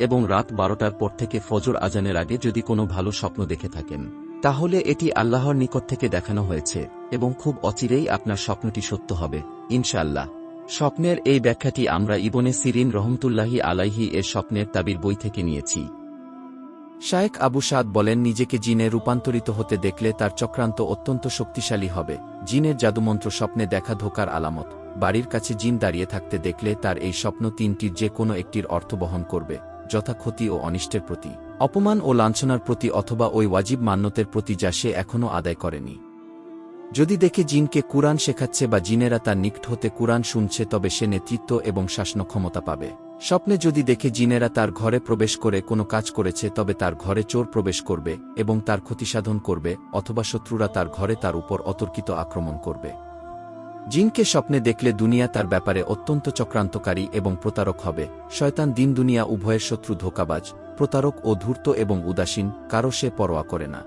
এবং রাত বারোটার পর থেকে ফজর আজানের আগে যদি কোনো ভালো স্বপ্ন দেখে থাকেন, তাহলে এটি আল্লাহর নিকট থেকে দেখানো হয়েছে এবং খুব অচিরেই আপনার স্বপ্নটি সত্য হবে, ইনশাআল্লাহ। স্বপ্নের এই ব্যাখ্যাটি আমরা ইবনে সিরিন রহমতুল্লাহি আলাইহি এর স্বপ্নের তাবির বই থেকে নিয়েছি। শায়েক আবু সাদ বলেন, নিজেকে জিনে রূপান্তরিত হতে দেখলে তার চক্রান্ত অত্যন্ত শক্তিশালী হবে। জিনের জাদুমন্ত্র স্বপ্নে দেখা ধোকার আলামত। বাড়ির কাছে জিন দাঁড়িয়ে থাকতে দেখলে তার এই স্বপ্ন তিনটির যে কোনো একটির অর্থ বহন করবে। যথা ক্ষতি ও অনিষ্টের প্রতি, অপমান ও লাঞ্ছনার প্রতি অথবা ওই ওয়াজিব মান্যতের প্রতি যা সে এখনও আদায় করেনি। যদি দেখে জিনকে কুরআন শেখাচ্ছে বা জিনেরা তার নিকট হতে কুরআন শুনছে, তবে সে নেতৃত্ব এবং শাসন ক্ষমতা পাবে। স্বপ্নে যদি দেখে জিনেরা তার ঘরে প্রবেশ করে কোনো কাজ করেছে, তবে তার ঘরে চোর প্রবেশ করবে এবং তার ক্ষতিসাধন করবে, অথবা শত্রুরা তার ঘরে তার উপর অতর্কিত আক্রমণ করবে। জিনকে স্বপ্নে দেখলে দুনিয়া তার ব্যাপারে অত্যন্ত চক্রান্তকারী এবং প্রতারক হবে। শয়তান দিন দুনিয়া উভয়ের শত্রু ধোকাবাজ, প্রতারক ও ধূর্ত এবং উদাসীন, কারও সে পরোয়া করে না।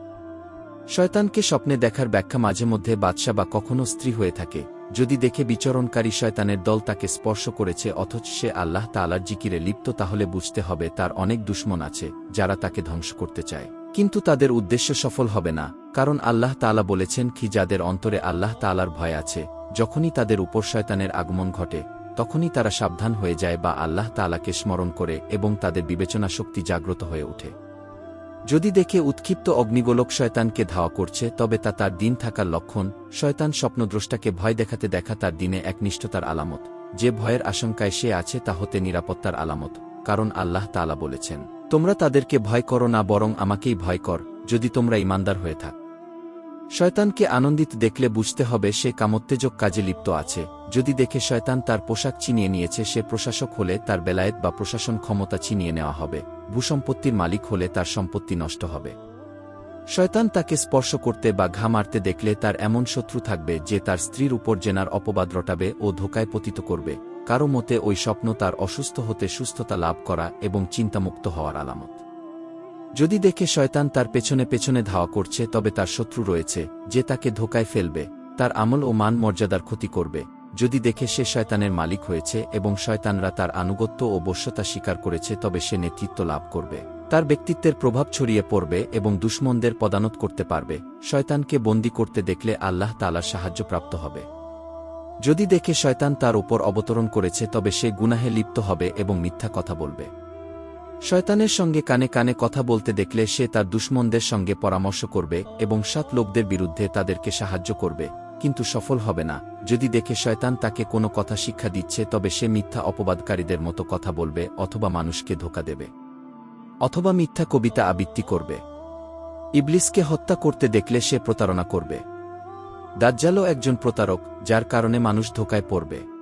শয়তানকে স্বপ্নে দেখার ব্যাখ্যা মাঝে মধ্যে বাদশা বা কখনো স্ত্রী হয়ে থাকে, যদি দেখে বিচরণকারী শয়তানের দল তাকে স্পর্শ করেছে অথচ সে আল্লাহ তালার জিকিরে লিপ্ত, তাহলে বুঝতে হবে তার অনেক দুশ্মন আছে, যারা তাকে ধ্বংস করতে চায়। কিন্তু তাদের উদ্দেশ্য সফল হবে না, কারণ আল্লাহ তালা বলেছেন, কি যাদের অন্তরে আল্লাহ তালার ভয় আছে যখনই তাদের উপর শয়তানের আগমন ঘটে, তখনই তারা সাবধান হয়ে যায় বা আল্লাহ তালাকে স্মরণ করে এবং তাদের বিবেচনা শক্তি জাগ্রত হয়ে ওঠে। যদি দেখে উৎক্ষিপ্ত অগ্নিগোলক শয়তানকে ধাওয়া করছে, তবে তা তার দিন থাকার লক্ষণ, শয়তান স্বপ্নদ্রষ্টাকে ভয় দেখাতে দেখা তার দিনে একনিষ্ঠতার আলামত। যে ভয়ের আশঙ্কায় সে আছে তা হতে নিরাপত্তার আলামত, কারণ আল্লাহ তালা বলেছেন, তোমরা তাদেরকে ভয় করো না, বরং আমাকেই ভয় কর, যদি তোমরা ইমানদার হয়ে থাক। শয়তানকে আনন্দিত দেখলে বুঝতে হবে সে কামোত্তেজক কাজে লিপ্ত আছে। যদি দেখে শয়তান তার পোশাক চিনিয়ে নিয়েছে, সে প্রশাসক হলে তার বেলায়েত বা প্রশাসন ক্ষমতা চিনিয়ে নেওয়া হবে। ভূসম্পত্তির মালিক হলে তার সম্পত্তি নষ্ট হবে। শয়তান তাকে স্পর্শ করতে বা ঘা মারতে দেখলে তার এমন শত্রু থাকবে যে তার স্ত্রীর উপর জেনার অপবাদ রটাবে ও ধোকায় পতিত করবে। কারও মতে ওই স্বপ্ন তার অসুস্থ হতে সুস্থতা লাভ করা এবং চিন্তামুক্ত হওয়ার আলামত। যদি দেখে শয়তান তার পেছনে পেছনে ধাওয়া করছে, তবে তার শত্রু রয়েছে, যে তাকে ধোকায় ফেলবে, তার আমল ও মান মর্যাদার ক্ষতি করবে। যদি দেখে সে শয়তানের মালিক হয়েছে এবং শয়তানরা তার আনুগত্য ও বশ্যতা স্বীকার করেছে, তবে সে নেতৃত্ব লাভ করবে। তার ব্যক্তিত্বের প্রভাব ছড়িয়ে পড়বে এবং দুশ্মনদের পদানত করতে পারবে। শয়তানকে বন্দী করতে দেখলে আল্লাহ তালার সাহায্য প্রাপ্ত হবে। যদি দেখে শয়তান তার উপর অবতরণ করেছে, তবে সে গুনাহে লিপ্ত হবে এবং মিথ্যা কথা বলবে। শয়তানের সঙ্গে কানে কানে কথা বলতে দেখলে সে তার দুশ্মনদের সঙ্গে পরামর্শ করবে এবং সাত লোকদের বিরুদ্ধে তাদেরকে সাহায্য করবে, কিন্তু সফল হবে না। যদি দেখে শয়তান তাকে কোনো কথা শিক্ষা দিচ্ছে, তবে সে মিথ্যা অপবাদকারীদের মতো কথা বলবে অথবা মানুষকে ধোকা দেবে। অথবা মিথ্যা কবিতা আবৃত্তি করবে। ইবলিসকে হত্যা করতে দেখলে সে প্রতারণা করবে। দাজ্জালও একজন প্রতারক, যার কারণে মানুষ ধোকায় পড়বে।